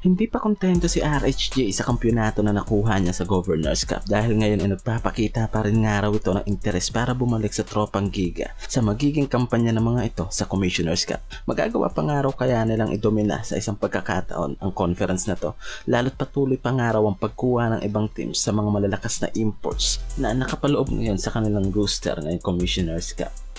Hindi pa kontento si RHJ sa kampyonato na nakuha niya sa Governors Cup dahil ngayon ay nagpapakita pa rin nga raw ito ng interes para bumalik sa tropang giga sa magiging kampanya ng mga ito sa Commissioners Cup. Magagawa pa nga raw kaya nilang idomina sa isang pagkakataon ang conference na to lalo't patuloy pa nga raw ang pagkuha ng ibang teams sa mga malalakas na imports na nakapaloob ngayon sa kanilang roster ngayong Commissioners Cup.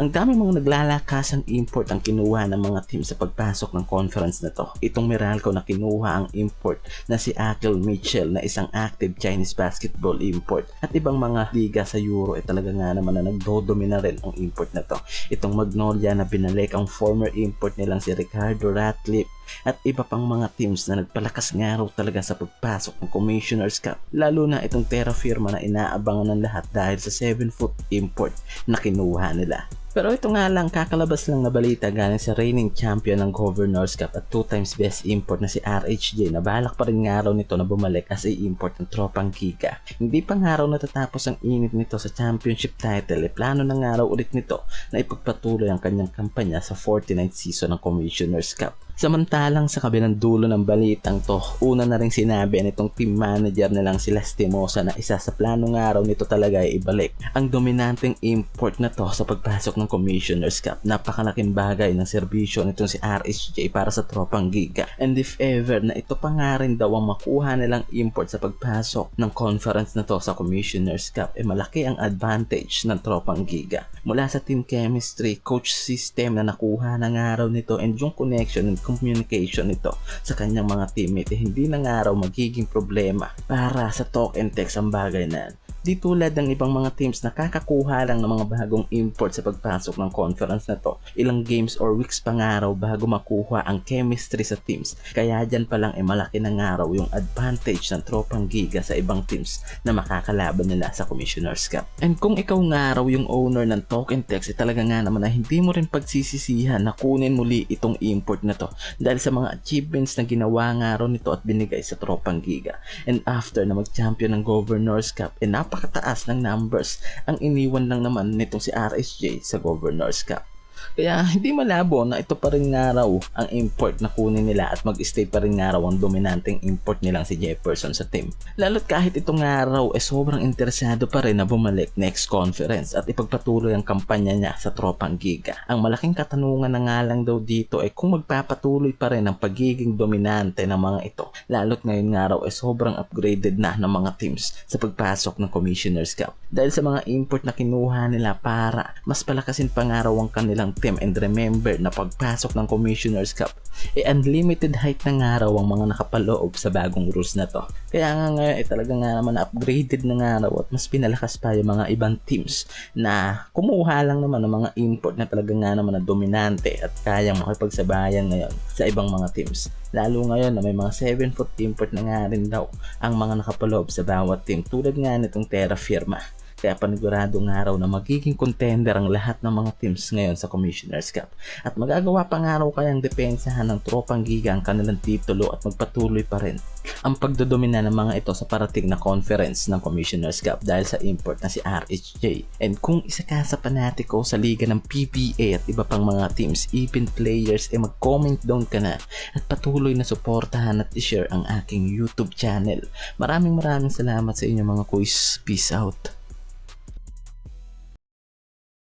Ang dami mga naglalakasang import ang kinuha ng mga team sa pagpasok ng conference na to. Itong Meralco na kinuha ang import na si Akil Mitchell na isang active Chinese basketball import. At ibang mga liga sa Euro ay talaga nga naman na nagdodomina rin ang import na to. Itong Magnolia na binalik ang former import nilang si Ricardo Ratcliffe at iba pang mga teams na nagpalakas nga raw talaga sa pagpasok ng Commissioner's Cup. Lalo na itong Terra Firma na inaabangan ng lahat dahil sa 7-foot import na kinuha nila. Pero ito nga lang, kakalabas lang na balita galing sa reigning champion ng Governors Cup at two times best import na si RHJ na balak pa rin nga raw nito na bumalik as a import ng tropang Kika. Hindi pa nga raw natatapos ang init nito sa championship title, e plano na nga raw ulit nito na ipagpatuloy ang kanyang kampanya sa 49th season ng Commissioner's Cup. Samantalang sa kabilang dulo ng balitang to, una na rin sinabi nitong team manager nilang si Lastimosa na isa sa plano nga raw nito talaga ay ibalik ang dominanteng import na to sa pagpasok ng Commissioner's Cup. Napakalaking bagay ng serbisyo nitong si RSJ para sa tropang giga. And if ever na ito pa nga rin daw ang makuha nilang import sa pagpasok ng conference na to sa Commissioner's Cup, eh malaki ang advantage ng tropang giga. Mula sa team chemistry, coach system na nakuha na nga raw nito and yung connection and communication nito sa kanyang mga teammate eh, hindi na nga raw magiging problema para sa talk and text ang bagay na yan. Di tulad ng ibang mga teams na kakakuha lang ng mga bagong import sa pagpasok ng conference na to. Ilang games or weeks pa nga raw bago makuha ang chemistry sa teams. Kaya dyan pa lang eh malaki na nga raw yung advantage ng tropang giga sa ibang teams na makakalaban nila sa Commissioner's Cup. And kung ikaw nga raw yung owner ng Talk and Text, eh talaga nga naman na hindi mo rin pagsisisihan na kunin muli itong import na to dahil sa mga achievements na ginawa nga raw nito at binigay sa tropang giga. And after na mag-champion ng Governor's Cup, eh napakataas ng numbers ang iniwan lang naman nitong si RSJ sa Governor's Cup. Kaya hindi malabo na ito pa rin nga raw ang import na kunin nila at mag-stay pa rin nga raw ang dominanteng import nilang si Jefferson sa team. Lalo't kahit ito nga raw eh sobrang interesado pa rin na bumalik next conference at ipagpatuloy ang kampanya niya sa tropang giga. Ang malaking katanungan na nga lang daw dito ay kung magpapatuloy pa rin ang pagiging dominante ng mga ito. Lalo't ngayon nga raw eh sobrang upgraded na ng mga teams sa pagpasok ng Commissioner's Cup. Dahil sa mga import na kinuha nila para mas palakasin pa ang kanilang team and remember na pagpasok ng Commissioner's Cup eh unlimited height na nga raw ang mga nakapaloob sa bagong rules na to. Kaya nga ngayon eh talaga nga naman upgraded na nga raw at mas pinalakas pa yung mga ibang teams na kumuha lang naman ng mga import na talaga nga naman na dominante at kayang makipagsabayan ngayon sa ibang mga teams. Lalo ngayon na may mga 7 foot import na nga rin daw ang mga nakapaloob sa bawat team tulad nga nitong Terra Firma. Kaya paniguradong araw na magiging contender ang lahat ng mga teams ngayon sa Commissioner's Cup. At magagawa pa nga raw kayang depensahan ng tropang giga ang kanilang titulo at magpatuloy pa rin ang pagdodomina ng mga ito sa parating na conference ng Commissioner's Cup dahil sa import na si RHJ. And kung isa ka sa panatiko sa liga ng PBA at iba pang mga teams, even players, eh mag-comment down ka na at patuloy na suportahan at i-share ang aking YouTube channel. Maraming maraming salamat sa inyo mga quiz. Peace out.